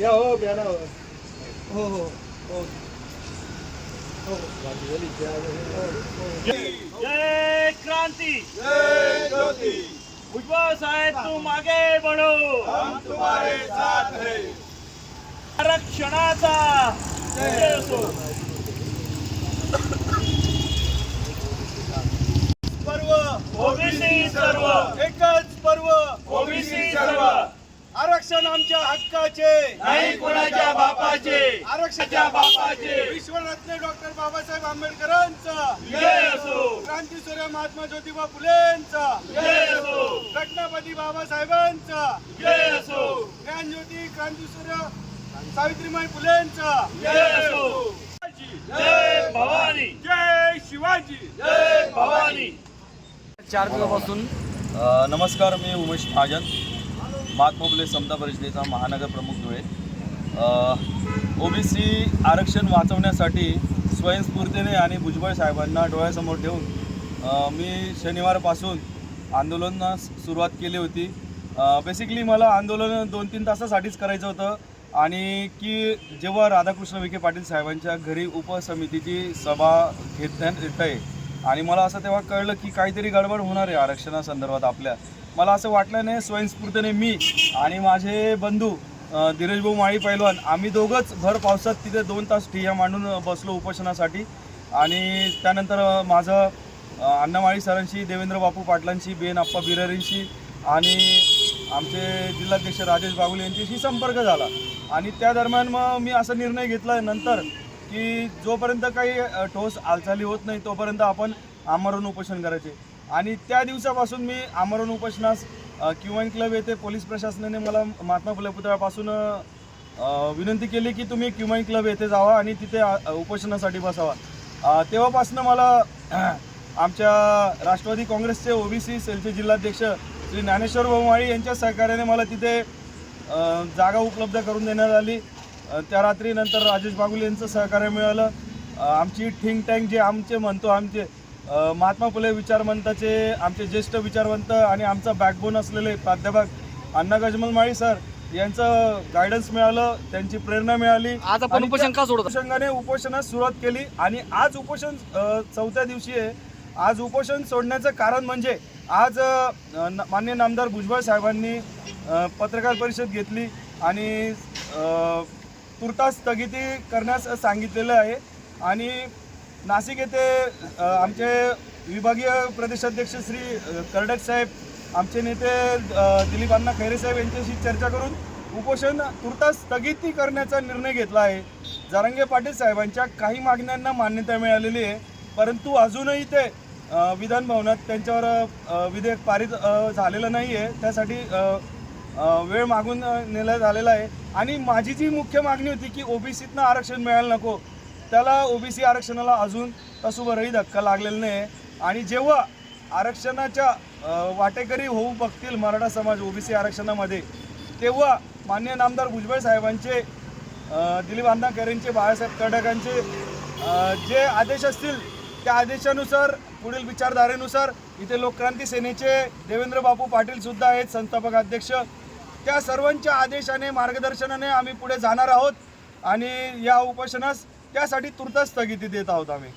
या हो बियाणा हो. हो हो हो. जय क्रांति! साहेब तुम आगे बढ़ो! हम तुम्हारे साथ है। आरक्षणाचा जय असो आरक्षण आमच्या हक्काचे. नाही कोणाच्या बापाचे. आरक्षणाच्या बापाचे. विश्वरत्न डॉक्टर बाबासाहेब आंबेडकरांचा. जय असो. क्रांतीसूर्य महात्मा ज्योतिबा फुलेंचा. जय असो. घटनापती बाबासाहेबांचा. जय असो. ज्ञानज्योती क्रांतीसूर्य सावित्रीमाई फुलेंचा. जय असो. जय भवानी. जय शिवाजी. जय भवानी. चार दिवसापासून नमस्कार मी उमेश महाजन. महात्मा समता परिषदेचा महानगर प्रमुख धुळे. ओबीसी आरक्षण वाचवण्यासाठी स्वयंस्फूर्तीने आणि भुजबळ साहेबांना डोळ्यासमोर ठेवून मी शनिवारपासून आंदोलनास सुरुवात केली होती. बेसिकली मला आंदोलन दोन तीन तासासाठीच करायचं होतं आणि की जेव्हा राधाकृष्ण विखे पाटील साहेबांच्या घरी उपसमितीची सभा घेतण्यात येत आहे आणि मला असं तेव्हा कळलं की काहीतरी गडबड होणार आहे आरक्षणासंदर्भात आपल्या. मला असं वाटलं नाही स्वयंस्फूर्तीने मी आणि माझे बंधू अ, धीरजभाऊ माळी पैलवान आम्ही दोघंच भर पावसात तिथे दोन तास ठिया मांडून बसलो उपोषणासाठी. आणि त्यानंतर माझं अण्णामाळी सरांशी देवेंद्र बापू पाटलांशी बेन आप्पा बिरारींशी आणि आमचे जिल्हाध्यक्ष राजेश बागुले यांच्याशी संपर्क झाला. आणि त्या दरम्यान मग मी असा निर्णय घेतला नंतर की जोपर्यंत काही ठोस हालचाली होत नाही तोपर्यंत आपण आमरण उपोषण करायचे. आणि त्या दिवसापासून मी आमरण उपोषणास क्युएन क्लब येथे पोलीस प्रशासनाने मला महात्मा फुले पुतळ्यापासून विनंती केली की तुम्ही क्युमाईन क्लब येथे जावा आणि तिथे उपोषणासाठी बसावा. तेव्हापासून मला आमच्या राष्ट्रवादी काँग्रेसचे ओबीसी सेलचे जिल्हाध्यक्ष श्री ज्ञानेश्वर भाऊमाळी यांच्या सहकार्याने मला तिथे जागा उपलब्ध करून देण्यात आली. त्या रात्रीनंतर राजेश बागुल यांचं सहकार्य मिळालं. आमची थिंक टँक जे आमचे म्हणतो आमचे महात्मा फुले विचारवंताचे आमचे ज्येष्ठ विचारवंत आणि आमचा बॅकबोन असलेले प्राध्यापक अण्णा गजमल माळी सर यांचं गायडन्स मिळालं त्यांची प्रेरणा मिळाली. आज आपण उपोषण का सोडत अनुषंगाने उपोषणास सुरुवात केली आणि आज उपोषण चौथ्या दिवशी आहे. आज उपोषण सोडण्याचं कारण म्हणजे आज न- माननीय नामदार भुजबळ साहेबांनी अ, पत्रकार परिषद घेतली आणि अ, तुर्तास स्थगिती करण्यास सांगितलेलं आहे. आणि नाशिक येथे आमचे विभागीय प्रदेशाध्यक्ष श्री कर्डक साहेब आमचे नेते दिलीप अण्णा खैरे साहेब यांच्याशी चर्चा करून उपोषण तुर्तास स्थगिती करण्याचा निर्णय घेतला आहे. जारंगे पाटील साहेबांच्या काही मागण्यांना मान्यता मिळालेली आहे परंतु अजूनही ते विधान भवनात त्यांच्यावर विधेयक पारित झालेलं नाही आहे त्यासाठी वेळ मागून नेलं नेला झालेला आहे. आणि माझी जी मुख्य मागणी होती की ओबीसीतनं आरक्षण मिळायला नको त्याला ओबीसी आरक्षणाला अजून तसुभरही धक्का लागलेला नाही आहे आणि जेव्हा आरक्षणाच्या वाटेकरी होऊ बघतील मराठा समाज ओबीसी आरक्षणामध्ये तेव्हा मान्य नामदार भुजबळ साहेबांचे दिलीप अण्णा करेंचे बाळासाहेब कर्डकांचे जे आदेश असतील त्या आदेशानुसार पुढील विचारधारेनुसार इथे लोकक्रांती सेनेचे देवेंद्र बापू पाटीलसुद्धा आहेत संस्थापक अध्यक्ष. त्या सर्वांच्या आदेशाने मार्गदर्शनाने आम्ही पुढे जाणार आहोत. आणि या उपोषणास त्यासाठी तुर्त स्थगिती देत आहोत आम्ही.